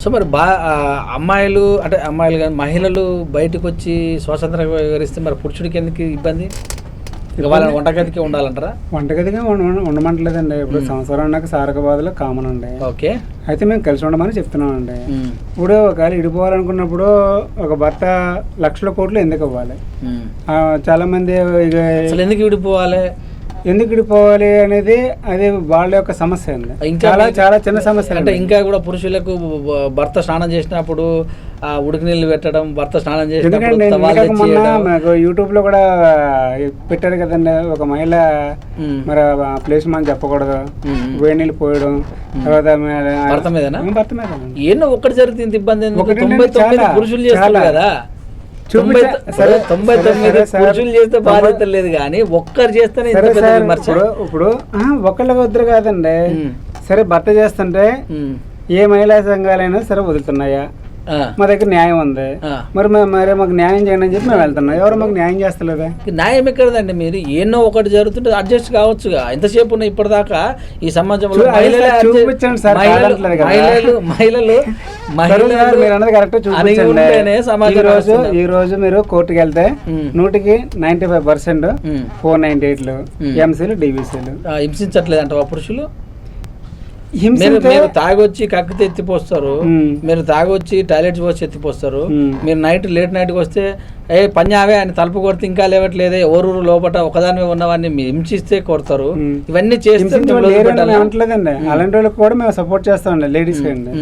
So మరి బా అమ్మాయిలు అంటే అమ్మాయిలు కానీ మహిళలు బయటకు వచ్చి స్వాతంత్రంగా వివరిస్తే మరి పురుషుడికి ఎందుకు ఇబ్బంది? ఇక వాళ్ళ వంటగదికి ఉండాలంటారా? వంటగదిగా ఉండ- ఉండ- ఉండమంటలేదండి. ఇప్పుడు సంవత్సరం ఉన్నాక సారక బాధలు కామన్ అండి ఓకే. అయితే మేము కలిసి ఉండమని చెప్తున్నామండి. ఉమ్, ఇప్పుడు ఒకవేళ ఇడిపోవాలనుకున్నప్పుడు ఒక భర్త లక్షల కోట్లు ఎందుకు ఇవ్వాలి? ఉమ్. ఆ, చాలా మంది ఇక అసలు ఎందుకు విడిపోవాలి ఎందుకు ఇడిపోవాలి అనేది అది వాళ్ళ యొక్క సమస్య అండి. ఇంకా చాలా చిన్న సమస్య అంటే ఇంకా కూడా పురుషులకు భర్త స్నానం చేసినప్పుడు ఆ ఉడికి నీళ్ళు పెట్టడం భర్త స్నానం చేసినప్పుడు మొన్న. మాకు యూట్యూబ్లో కూడా పెట్టారు కదండి. ఒక మహిళ మరి ప్లేస్ మనం చెప్పకూడదు. వేడి నీళ్ళు పోయడం తర్వాత భర్త? ఉమ్, భర్త మీద ఎన్నో ఒక్కటి జరిగితే ఇంత ఇబ్బంది పురుషులు చేస్తారు. కదా. సరే, తొంభై సరే, తొమ్మిది సరే, సరే. పురుషులు చేస్తే తొంభై- బాధ్యత లేదు కానీ ఒక్కరు చేస్తేనే ఇప్పుడు ఒకళ్ళకి వద్దరు కాదండి. సరే భర్త చేస్తుంటే ఏ మహిళా సంఘాలైనా సరే వదులుతున్నాయా? మా దగ్గర న్యాయం ఉంది. మరి మరి మాకు న్యాయం చేయండి అని చెప్పి మేము వెళ్తున్నాం. ఎవరు మాకు న్యాయం చేస్తలేదా? న్యాయం ఎక్కడదండి మీరు? ఎన్నో ఒకటి జరుగుతుంటే అడ్జస్ట్ కావచ్చుగా. ఎంతసేపు ఉన్న ఇప్పటిదాకా ఈ సమాజంలో? మహిళలే చూపించండి సార్, మహిళలు మీరు అన్నది కరెక్ట్ చూపించండి. ఈ రోజు. ఈ రోజు మీరు కోర్టుకి వెళ్తే. నూటికి ninety five percent. Four ninety ఎయిట్లు. ఎంసీలు డివిసీలు ఆ, హింసించట్లేదంట పురుషులు? మీరు తాగొచ్చి కక్కితే ఎత్తిపోస్తారు. మీరు తాగొచ్చి టాయిలెట్స్ పోసి ఎత్తిపోస్తారు. మీరు నైట్ లేట్ నైట్కి వస్తే ఏ పంజాబే అని తలుపు కొడితే ఇంకా లేవట్లేదే ఊరూరు లోపల ఒకదాని ఉన్నవాడిని మీరు హింసిస్తే కొడతారు. ఇవన్నీ చేస్తే అలాంటి వాళ్ళకి కూడా మేము సపోర్ట్ చేస్తామండి లేడీస్ అండి.